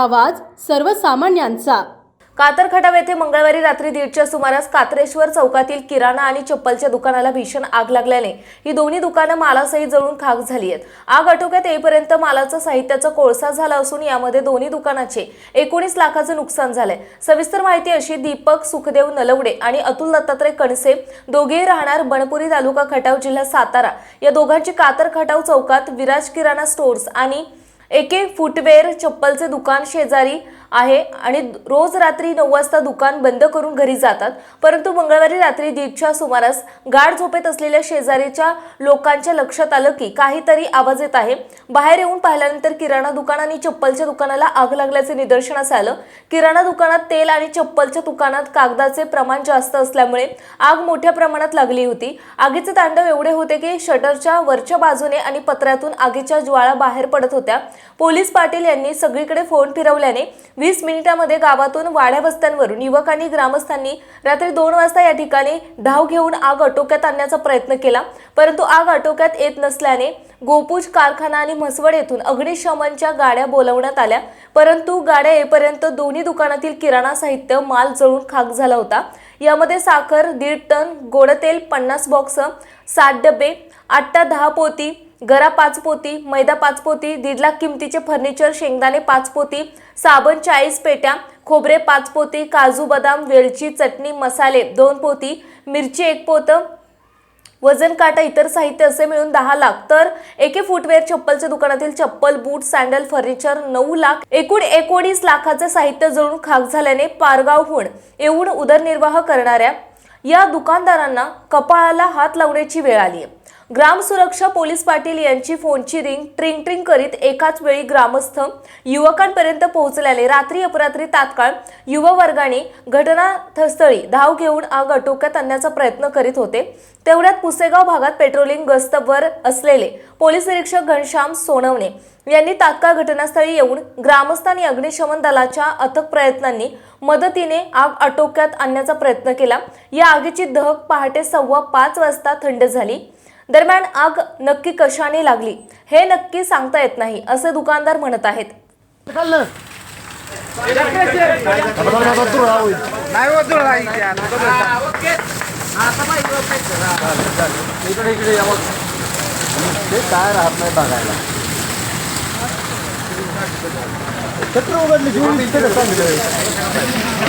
आवाज सर्वसामान्यांचा. कातरखटाव येथे मंगळवारी रात्री दीडच्या सुमारास कात्रेश्वर चौकातील किराणा आणि चप्पलच्या दुकानाला भीषण आग लागल्याने ही दोन्ही दुकानं मालासहित जळून खाक झाली आहेत आग आटोक्यात येईपर्यंत मालाचं साहित्याचा कोळसा झाला असून यामध्ये दोन्ही दुकानाचे एकोणीस लाखाचं नुकसान झालंय. सविस्तर माहिती अशी दीपक सुखदेव नलवडे आणि अतुल दत्तात्रय कणसे दोघेही राहणार बनपुरी तालुका खटाव जिल्हा सातारा. या दोघांची कातर खटाव चौकात विराज किराणा स्टोअर्स आणि एके फुटवेअर चप्पलचे दुकान शेजारी आहे आणि रोज रात्री नऊ वाजता दुकान बंद करून घरी जातात. परंतु मंगळवारी रात्री दीडच्या सुमारास गाढ झोपेत असलेल्या शेजारीच्या लोकांच्या लक्षात आलं की काहीतरी आवाज येत आहे. बाहेर येऊन पाहिल्यानंतर किराणा दुकान आणि चप्पलच्या दुकानाला आग लागल्याचे निदर्शनास आलं किराणा दुकानात तेल आणि चप्पलच्या दुकानात कागदाचे प्रमाण जास्त असल्यामुळे आग मोठ्या प्रमाणात लागली होती. आगीचे तांडव एवढे होते की शटरच्या वरच्या बाजूने आणि पत्र्यातून आगीच्या ज्वाळा बाहेर पडत होत्या. पोलीस पाटील यांनी सगळीकडे फोन फिरवल्याने वीस मिनिटांमध्ये गावातून वाड्या वस्त्यांवरून युवकांनी ग्रामस्थांनी रात्री दोन वाजता या ठिकाणी धाव घेऊन आग आटोक्यात आणण्याचा प्रयत्न केला. परंतु आग आटोक्यात येत नसल्याने गोपूज कारखाना आणि म्हसवड येथून अग्निशमनच्या गाड्या बोलवण्यात आल्या. परंतु गाड्या येईपर्यंत दोन्ही दुकानातील किराणा साहित्य माल जळून खाक झाला होता. यामध्ये साखर दीड टन गोडतेल पन्नास बॉक्स सात डबे आट्टा दहा पोती गरा पाच पोती मैदा पाच पोती दीड लाख किमतीचे फर्निचर शेंगदाणे पाच पोती साबण चाळीस पेट्या खोबरे पाच पोती काजू बदाम वेलची चटणी मसाले दोन पोती मिरची एक पोतं वजन काटा इतर साहित्य असे मिळून दहा लाख. तर एके फुटवेअर चप्पलच्या दुकानातील चप्पल बूट सँडल फर्निचर नऊ लाख. एकूण एकोणीस लाखाचे साहित्य जळून खाक झाल्याने पारगावहून येऊन उदरनिर्वाह करणाऱ्या या दुकानदारांना कपाळाला हात लावण्याची वेळ आली आहे ग्राम सुरक्षा पोलीस पाटील यांची फोनची रिंग ट्रिंग ट्रिंग करीत एकाच वेळी ग्रामस्थ युवकांपर्यंत पोहोचल्याने रात्री अपरात्री तात्काळ युवा वर्गाने घटनास्थळी धाव घेऊन आग आटोक्यात आणण्याचा प्रयत्न करीत होते. तेवढ्यात पुसेगाव भागात पेट्रोलिंग गस्तवर असलेले पोलीस निरीक्षक घनश्याम सोनवणे यांनी तात्काळ घटनास्थळी येऊन ग्रामस्थांनी अग्निशमन दलाच्या अथक प्रयत्नांनी मदतीने आग आटोक्यात आणण्याचा प्रयत्न केला. या आगीची दहक पहाटे सव्वा पाच वाजता थंड झाली. दरम्यान आग नक्की कशाने लागली हे नक्की सांगता येत नाही असे दुकानदार म्हणत आहेत. इकडे इकडे या ते काय राहत नाही बघायला छत्र उघडली घेऊन इथे सांगितलं